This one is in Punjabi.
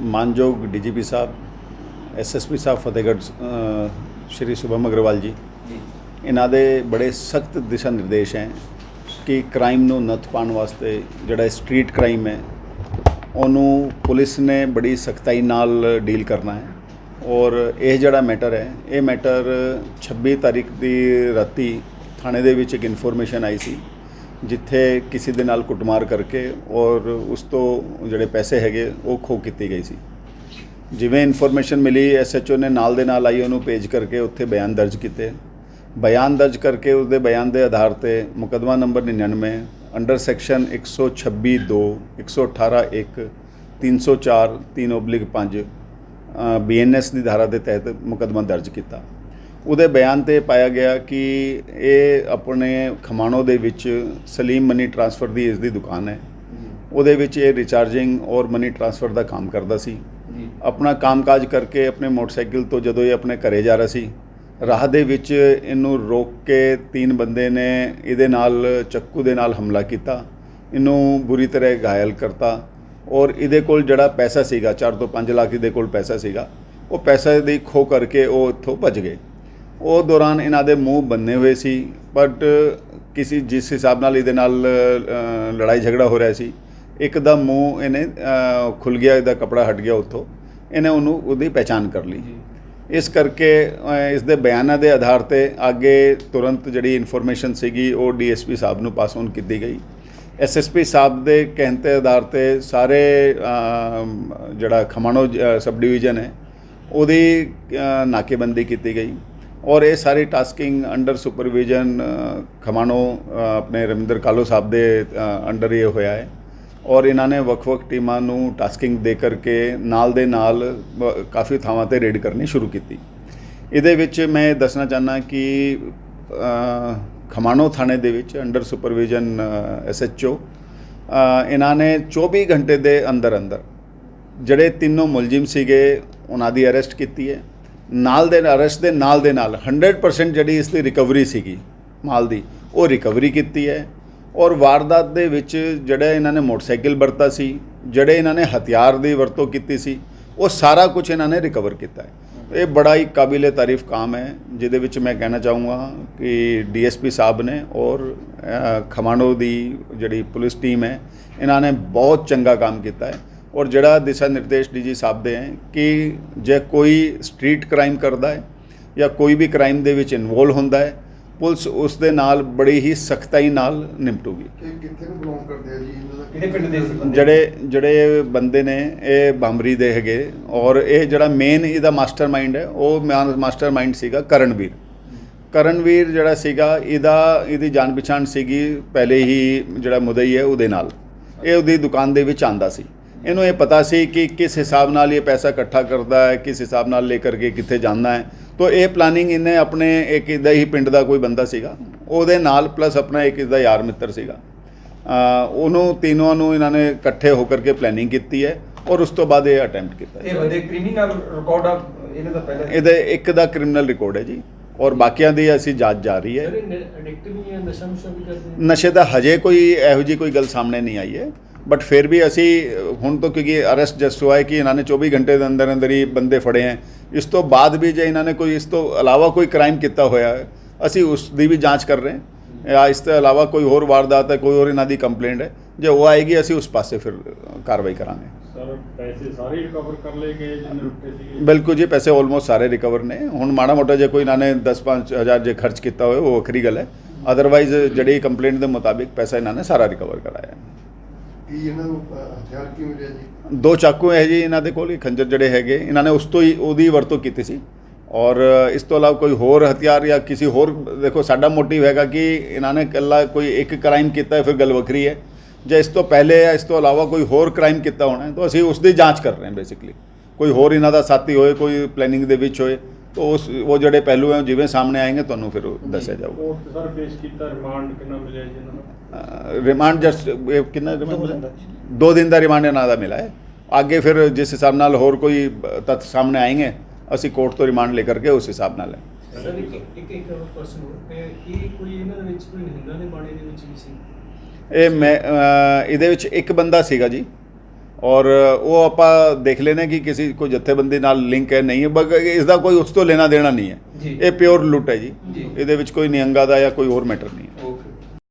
ਮਾਨਯੋਗ ਡੀਜੀਪੀ ਸਾਹਿਬ ਐਸਐਸਪੀ ਸਾਹਿਬ ਫਤਿਹਗੜ੍ਹ ਸ਼੍ਰੀ ਸ਼ੁਭਮ ਅਗਰਵਾਲ ਜੀ। ਜੀ। ਇਹਨਾਂ ਦੇ ਬੜੇ ਸਖਤ ਦਿਸ਼ਾ ਨਿਰਦੇਸ਼ ਹੈ ਕਿ ਕ੍ਰਾਈਮ ਨੂੰ ਨੱਥ ਪਾਉਣ ਵਾਸਤੇ ਜਿਹੜਾ ਸਟਰੀਟ ਕ੍ਰਾਈਮ ਹੈ ਉਹਨੂੰ ਪੁਲਿਸ ਨੇ ਬੜੀ ਸਖਤਾਈ ਨਾਲ ਡੀਲ ਕਰਨਾ ਹੈ। ਔਰ ਇਹ ਜਿਹੜਾ ਮੈਟਰ ਹੈ ਇਹ ਮੈਟਰ 26 ਤਾਰੀਖ ਦੀ ਰਾਤੀ ਥਾਣੇ ਦੇ ਵਿੱਚ ਇੱਕ ਇਨਫੋਰਮੇਸ਼ਨ ਆਈ ਸੀ ਜਿੱਥੇ ਕਿਸੇ ਦੇ ਨਾਲ ਕੁੱਟਮਾਰ ਕਰਕੇ ਔਰ ਉਸ ਤੋਂ ਜਿਹੜੇ ਪੈਸੇ ਹੈਗੇ, ਉਹ ਖੋ ਕੀਤੀ ਗਈ ਸੀ। ਜਿਵੇਂ ਇਨਫੋਰਮੇਸ਼ਨ ਮਿਲੀ ਐਸਐਚਓ ਨੇ ਨਾਲ ਦੇ ਨਾਲ ਆਈ, ਉਹਨੂੰ ਪੇਜ ਕਰਕੇ ਉੱਥੇ ਬਿਆਨ ਦਰਜ ਕੀਤੇ। ਬਿਆਨ ਦਰਜ ਕਰਕੇ ਉਸਦੇ ਬਿਆਨ ਦੇ ਆਧਾਰ ਤੇ ਮੁਕੱਦਮਾ ਨੰਬਰ 99 ਅੰਡਰ ਸੈਕਸ਼ਨ 126 2 118 1 304 3/5 ਬੀਐਨਐਸ ਦੀ ਧਾਰਾ ਦੇ ਤਹਿਤ ਮੁਕੱਦਮਾ ਦਰਜ ਕੀਤਾ। ਉਹਦੇ ਬਿਆਨ ਤੇ ਪਾਇਆ ਗਿਆ ਕਿ ਇਹ ਆਪਣੇ ਖਮਾਣੋ ਦੇ ਵਿੱਚ ਸਲੀਮ ਮਨੀ ਟ੍ਰਾਂਸਫਰ ਦੀ ਇਸ ਦੀ ਦੁਕਾਨ ਹੈ। ਉਹਦੇ ਵਿੱਚ ਇਹ ਰਿਚਾਰਜਿੰਗ ਔਰ ਮਨੀ ਟ੍ਰਾਂਸਫਰ ਦਾ ਕੰਮ ਕਰਦਾ ਸੀ। ਆਪਣਾ ਕੰਮਕਾਜ ਕਰਕੇ ਆਪਣੇ ਮੋਟਰਸਾਈਕਲ ਤੋਂ ਜਦੋਂ ਇਹ ਆਪਣੇ ਘਰੇ ਜਾ ਰਿਹਾ ਸੀ ਰਾਹ ਦੇ ਵਿੱਚ ਇਹਨੂੰ ਰੋਕ ਕੇ ਤਿੰਨ ਬੰਦੇ ਨੇ ਇਹਦੇ ਨਾਲ ਚੱਕੂ ਦੇ ਨਾਲ ਹਮਲਾ ਕੀਤਾ। ਇਹਨੂੰ ਬੁਰੀ ਤਰ੍ਹਾਂ ਘਾਇਲ ਕਰਤਾ ਔਰ ਇਹਦੇ ਕੋਲ ਜਿਹੜਾ ਪੈਸਾ ਸੀਗਾ 4 ਤੋਂ 5 ਲੱਖ ਇਹਦੇ ਕੋਲ ਪੈਸਾ ਸੀਗਾ ਉਹ ਪੈਸਾ ਦੀ ਖੋ ਕਰਕੇ ਉਹ ਇੱਥੋਂ ਭੱਜ ਗਏ। ਉਹ ਦੌਰਾਨ ਇਹਨਾਂ ਦੇ ਮੂੰਹ ਬੰਨੇ ਹੋਏ ਸੀ ਬਟ ਕਿਸੇ ਜਿਸ ਹਿਸਾਬ ਨਾਲ ਇਹਦੇ ਨਾਲ ਲੜਾਈ ਝਗੜਾ ਹੋ ਰਿਹਾ ਸੀ ਇੱਕਦਮ ਮੂੰਹ ਇਹਨੇ ਖੁੱਲ ਗਿਆ ਇਹਦਾ ਕਪੜਾ ਹਟ ਗਿਆ ਉੱਥੋਂ ਇਹਨੇ ਉਹਨੂੰ ਉਹਦੀ ਪਹਿਚਾਨ ਕਰ ਲਈ। ਇਸ ਕਰਕੇ ਇਸ ਦੇ ਬਿਆਨਾਂ ਦੇ ਆਧਾਰ ਤੇ ਅੱਗੇ ਤੁਰੰਤ ਜਿਹੜੀ ਇਨਫੋਰਮੇਸ਼ਨ ਸੀਗੀ ਉਹ ਡੀਐਸਪੀ ਸਾਹਿਬ ਨੂੰ ਪਾਸ ਔਨ ਕੀਤੀ ਗਈ। ਐਸਐਸਪੀ ਸਾਹਿਬ ਦੇ ਕਹਿਣ ਦੇ ਆਧਾਰ ਤੇ ਸਾਰੇ ਜਿਹੜਾ ਖਮਾਣੋ ਸਬ ਡਿਵੀਜ਼ਨ ਹੈ ਉਹਦੀ ਨਾਕੇਬੰਦੀ ਕੀਤੀ ਗਈ। ਔਰ ਇਹ ਸਾਰੀ ਟਾਸਕਿੰਗ ਅੰਡਰ ਸੁਪਰਵਿਜ਼ਨ ਖਮਾਣੋ ਆਪਣੇ ਰਵਿੰਦਰ ਕਾਲੋ ਸਾਹਿਬ ਦੇ ਅੰਡਰ ਇਹ ਹੋਇਆ ਹੈ। ਔਰ ਇਹਨਾਂ ਨੇ ਵੱਖ-ਵੱਖ ਟੀਮਾਂ ਨੂੰ ਟਾਸਕਿੰਗ ਦੇ ਕਰਕੇ ਨਾਲ ਦੇ ਨਾਲ ਕਾਫੀ ਥਾਵਾਂ ਤੇ ਰੇਡ ਕਰਨੀ ਸ਼ੁਰੂ ਕੀਤੀ। ਇਹਦੇ ਵਿੱਚ ਮੈਂ ਦੱਸਣਾ ਚਾਹਨਾ ਕਿ ਖਮਾਣੋ ਥਾਣੇ ਦੇ ਵਿੱਚ ਅੰਡਰ ਸੁਪਰਵਿਜ਼ਨ ਐਸਐਚਓ ਇਹਨਾਂ ਨੇ 24 ਘੰਟੇ ਦੇ ਅੰਦਰ ਅੰਦਰ ਜਿਹੜੇ ਤਿੰਨੋਂ ਮੁਲਜ਼ਮ ਸੀਗੇ, ਉਹਨਾਂ ਦੀ ਅਰੈਸਟ ਕੀਤੀ ਹੈ। ਨਾਲ ਦੇ ਅਰੈਸਟ ਦੇ ਨਾਲ ਦੇ ਨਾਲ 100% ਜਿਹੜੀ ਇਸ ਦੀ ਰਿਕਵਰੀ ਸੀਗੀ, ਮਾਲ ਦੀ, ਉਹ ਰਿਕਵਰੀ ਕੀਤੀ ਹੈ। ਔਰ ਵਾਰਦਾਤ ਦੇ ਵਿੱਚ ਜਿਹੜਾ ਇਹਨਾਂ ਨੇ ਮੋਟਰਸਾਈਕਲ ਵਰਤਾ ਸੀ, ਜਿਹੜੇ ਇਹਨਾਂ ਨੇ ਹਥਿਆਰ ਦੀ ਵਰਤੋਂ ਕੀਤੀ ਸੀ, ਉਹ ਸਾਰਾ ਕੁਝ ਇਹਨਾਂ ਨੇ ਰਿਕਵਰ ਕੀਤਾ ਹੈ। ਇਹ ਬੜਾ ਹੀ ਕਾਬਿਲੇ ਤਾਰੀਫ ਕੰਮ ਹੈ, ਜਿਹਦੇ ਵਿੱਚ ਮੈਂ ਕਹਿਣਾ ਚਾਹੂੰਗਾ ਕਿ ਡੀਐਸਪੀ ਸਾਹਿਬ ਨੇ ਔਰ ਖਮਾਣੋ ਦੀ ਜਿਹੜੀ ਪੁਲਿਸ ਟੀਮ ਹੈ, ਇਹਨਾਂ ਨੇ ਬਹੁਤ ਚੰਗਾ ਕੰਮ ਕੀਤਾ ਹੈ। ਔਰ ਜਿਹੜਾ ਦਿਸ਼ਾ ਨਿਰਦੇਸ਼ ਡੀਜੀ ਸਾਹਿਬ ਦੇ ਹੈ ਕਿ ਜੇ ਕੋਈ ਸਟਰੀਟ ਕ੍ਰਾਈਮ ਕਰਦਾ ਹੈ ਜਾਂ ਕੋਈ ਵੀ ਕ੍ਰਾਈਮ ਦੇ ਵਿੱਚ ਇਨਵੋਲ ਹੁੰਦਾ ਹੈ ਪੁਲਿਸ ਉਸ ਦੇ ਨਾਲ ਬੜੀ ਹੀ ਸਖਤਾਈ ਨਾਲ ਨਿਪਟੂਗੀ। ਇਹ ਕਿੱਥੇ ਨੂੰ ਬਿਲੋਂਗ ਕਰਦੇ ਆ ਜੀ? ਇਹਨਾਂ ਦਾ ਕਿਹੜੇ ਪਿੰਡ ਦੇ ਸੀ ਬੰਦੇ? ਜਿਹੜੇ ਜਿਹੜੇ ਬੰਦੇ ਨੇ ਇਹ ਬਾਮਰੀ ਦੇ ਹੈਗੇ ਔਰ ਇਹ ਜਿਹੜਾ ਮੇਨ ਇਹਦਾ ਮਾਸਟਰਮਾਈਂਡ ਹੈ ਉਹ ਮਾਸਟਰਮਾਈਂਡ ਸੀਗਾ ਕਰਨਵੀਰ। ਕਰਨਵੀਰ ਜਿਹੜਾ ਸੀਗਾ ਇਹਦਾ ਇਹਦੀ ਜਾਣ ਪਛਾਣ ਸੀਗੀ ਪਹਿਲੇ ਹੀ ਜਿਹੜਾ ਮੁਦਈ ਹੈ ਉਹਦੇ ਨਾਲ। ਇਹ ਉਹਦੀ ਦੁਕਾਨ ਦੇ ਵਿੱਚ ਆਂਦਾ ਸੀ। ਇਹਨੂੰ ਇਹ ਪਤਾ ਸੀ ਕਿ ਕਿਸ ਹਿਸਾਬ ਨਾਲ ਇਹ ਪੈਸਾ ਇਕੱਠਾ ਕਰਦਾ ਹੈ ਕਿਸ ਹਿਸਾਬ ਨਾਲ ਲੈ ਕਰਕੇ ਕਿੱਥੇ ਜਾਂਦਾ ਹੈ। ਤੋ ਇਹ ਪਲਾਨਿੰਗ ਇਹਨੇ ਆਪਣੇ ਇੱਕ ਇਹਦਾ ਹੀ ਪਿੰਡ ਦਾ ਕੋਈ ਬੰਦਾ ਸੀਗਾ। ਉਹਦੇ ਨਾਲ ਪਲੱਸ ਆਪਣਾ ਇੱਕ ਇਹਦਾ ਯਾਰ ਮਿੱਤਰ ਸੀਗਾ। ਉਹਨੂੰ ਤਿੰਨੋਂ ਨੂੰ ਇਹਨਾਂ ਨੇ ਇਕੱਠੇ ਹੋਕਰ ਕੇ ਪਲੈਨਿੰਗ ਕੀਤੀ ਹੈ ਔਰ ਉਸ ਤੋਂ ਬਾਅਦ ਇਹ ਅਟੈਂਪਟ ਕੀਤਾ ਇਹ ਹੈ। ਬੰਦੇ ਕ੍ਰਿਮੀਨਲ ਰਿਕਾਰਡ ਆ ਇਹਨਾਂ ਦਾ ਪਹਿਲਾਂ ਇਹਦੇ ਇੱਕ ਦਾ ਕ੍ਰਿਮੀਨਲ ਰਿਕਾਰਡ ਹੈ ਜੀ ਔਰ ਬਾਕੀਆਂ ਦੀ ਅਸੀਂ ਜਾਂਚ ਜਾਰੀ ਹੈ। ਐਡਿਕਟ ਵੀ ਹੈ ਨਸ਼ਾ ਨੁਸ਼ਾ ਵੀ ਕਰਦੇ ਨੇ? ਨਸ਼ੇ ਦਾ ਹਜੇ ਕੋਈ ਇਹੋ ਜੀ ਕੋਈ ਗੱਲ ਸਾਹਮਣੇ ਨਹੀਂ ਆਈ ਹੈ। ਬਟ ਫਿਰ ਵੀ ਅਸੀਂ ਹੁਣ ਤੋਂ ਕਿਉਂਕਿ ਅਰੈਸਟ ਜਸਟ ਹੋਇਆ ਕਿ ਇਹਨਾਂ ਨੇ 24 ਘੰਟੇ ਦੇ ਅੰਦਰ ਅੰਦਰ ਹੀ ਬੰਦੇ ਫੜੇ ਹੈ। ਇਸ ਤੋਂ ਬਾਅਦ ਵੀ ਜੇ ਇਹਨਾਂ ਨੇ ਕੋਈ ਇਸ ਤੋਂ ਇਲਾਵਾ ਕੋਈ ਕ੍ਰਾਈਮ ਕੀਤਾ ਹੋਇਆ ਅਸੀਂ ਉਸ ਦੀ ਵੀ ਜਾਂਚ ਕਰ ਰਹੇ ਹਾਂ। ਜਾਂ ਇਸ ਤੋਂ ਇਲਾਵਾ ਕੋਈ ਹੋਰ ਵਾਰਦਾਤ ਹੈ ਕੋਈ ਹੋਰ ਇਹਨਾਂ ਦੀ ਕੰਪਲੇਂਟ ਹੈ ਜੇ ਉਹ ਆਏਗੀ ਅਸੀਂ ਉਸ ਪਾਸੇ ਫਿਰ ਕਾਰਵਾਈ ਕਰਾਂਗੇ। ਸਰ ਪੈਸੇ ਸਾਰੇ ਰਿਕਵਰ ਕਰ ਲਏ ਗਏ ਜਿੰਨੇ ਬਿਲਕੁਲ ਜੀ ਪੈਸੇ ਆਲਮੋਸਟ ਸਾਰੇ ਰਿਕਵਰ ਨੇ। ਹੁਣ ਮਾੜਾ ਮੋਟਾ ਜੇ ਕੋਈ ਇਹਨਾਂ ਨੇ 10-5 ਹਜ਼ਾਰ ਜੇ ਖਰਚ ਕੀਤਾ ਹੋਵੇ ਉਹ ਵੱਖਰੀ ਗੱਲ ਹੈ। ਅਦਰਵਾਈਜ਼ ਜਿਹੜੀ ਕੰਪਲੇਂਟ ਦੇ ਮੁਤਾਬਿਕ ਪੈਸਾ ਇਹਨਾਂ ਨੇ ਸਾਰਾ ਰਿਕਵਰ ਕਰਾਇਆ ਹੈ। ਕੀ ਇਹਨਾਂ ਨੂੰ ਅਹ, ਹਥਿਆਰ ਕੀ ਮਿਲਿਆ ਜੀ? ਦੋ ਚਾਕੂ ਹੈ ਜੀ ਇਹਨਾਂ ਦੇ ਕੋਲ ਇਹ ਖੰਜਰ ਜਿਹੜੇ ਹੈਗੇ ਇਹਨਾਂ ਨੇ ਉਸ ਤੋਂ ਹੀ ਉਹਦੀ ਵਰਤੋਂ ਕੀਤੀ ਸੀ। ਔਰ ਇਸ ਤੋਂ ਇਲਾਵਾ ਕੋਈ ਹੋਰ ਹਥਿਆਰ ਜਾਂ ਕਿਸੇ ਹੋਰ ਦੇਖੋ ਸਾਡਾ ਮੋਟਿਵ ਹੈਗਾ ਕਿ ਇਹਨਾਂ ਨੇ ਇਕੱਲਾ ਕੋਈ ਇੱਕ ਕ੍ਰਾਈਮ ਕੀਤਾ ਹੈ ਫਿਰ ਗੱਲ ਵੱਖਰੀ ਹੈ। ਜੇ ਇਸ ਤੋਂ ਪਹਿਲੇ ਜਾਂ ਇਸ ਤੋਂ ਇਲਾਵਾ ਕੋਈ ਹੋਰ ਕ੍ਰਾਈਮ ਕੀਤਾ ਹੋਣਾ ਹੈ ਤਾਂ ਅਸੀਂ ਉਸ ਦੀ ਜਾਂਚ ਕਰ ਰਹੇ ਹਾਂ ਬੇਸਿਕਲੀ ਕੋਈ ਹੋਰ ਇਹਨਾਂ ਦਾ ਸਾਥੀ ਹੋਏ ਕੋਈ ਪਲੈਨਿੰਗ ਦੇ ਵਿੱਚ ਹੋਏ। तो उस वो जड़े पहलू हैं जिवें सामने आएंगे ਤੁਹਾਨੂੰ ਫਿਰ ਦੱਸਿਆ ਜਾਊਗਾ। ਰਿਮਾਂਡ ਜਸਟ ਕਿੰਨਾ ਮਿਲਿਆ ਦਿਨ ਦਾ ਰਿਮਾਂਡ ਇਹਨਾਂ ਦਾ ਮਿਲਾ ਅੱਗੇ ਫਿਰ ਜਿਸ ਹਿਸਾਬ ਨਾਲ ਹੋਰ ਕੋਈ ਤੱਥ ਸਾਹਮਣੇ ਆਏਗੇ ਅਸੀਂ ਕੋਰਟ ਤੋਂ ਰਿਮਾਂਡ ਲੈ ਕਰਕੇ ਉਸ ਹਿਸਾਬ ਨਾਲ ਇਹ ਇਹਦੇ ਵਿੱਚ ਇੱਕ ਬੰਦਾ ਸੀਗਾ ਜੀ। ਔਰ ਉਹ ਆਪਾਂ ਦੇਖ ਲੈਨੇ ਕਿ ਕਿਸੇ ਕੋਈ ਜਥੇਬੰਦੀ ਨਾਲ ਲਿੰਕ ਹੈ ਨਹੀਂ ਹੈ ਬਗ ਇਸ ਦਾ ਕੋਈ ਉਸ ਤੋਂ ਲੈਣਾ ਦੇਣਾ ਨਹੀਂ ਹੈ। ਇਹ ਪਿਓਰ ਲੁੱਟ ਹੈ ਜੀ। ਜੀ। ਇਹਦੇ ਵਿੱਚ ਕੋਈ ਨਿਹੰਗਾ ਦਾ ਜਾਂ ਕੋਈ ਹੋਰ ਮੈਟਰ ਨਹੀਂ ਹੈ।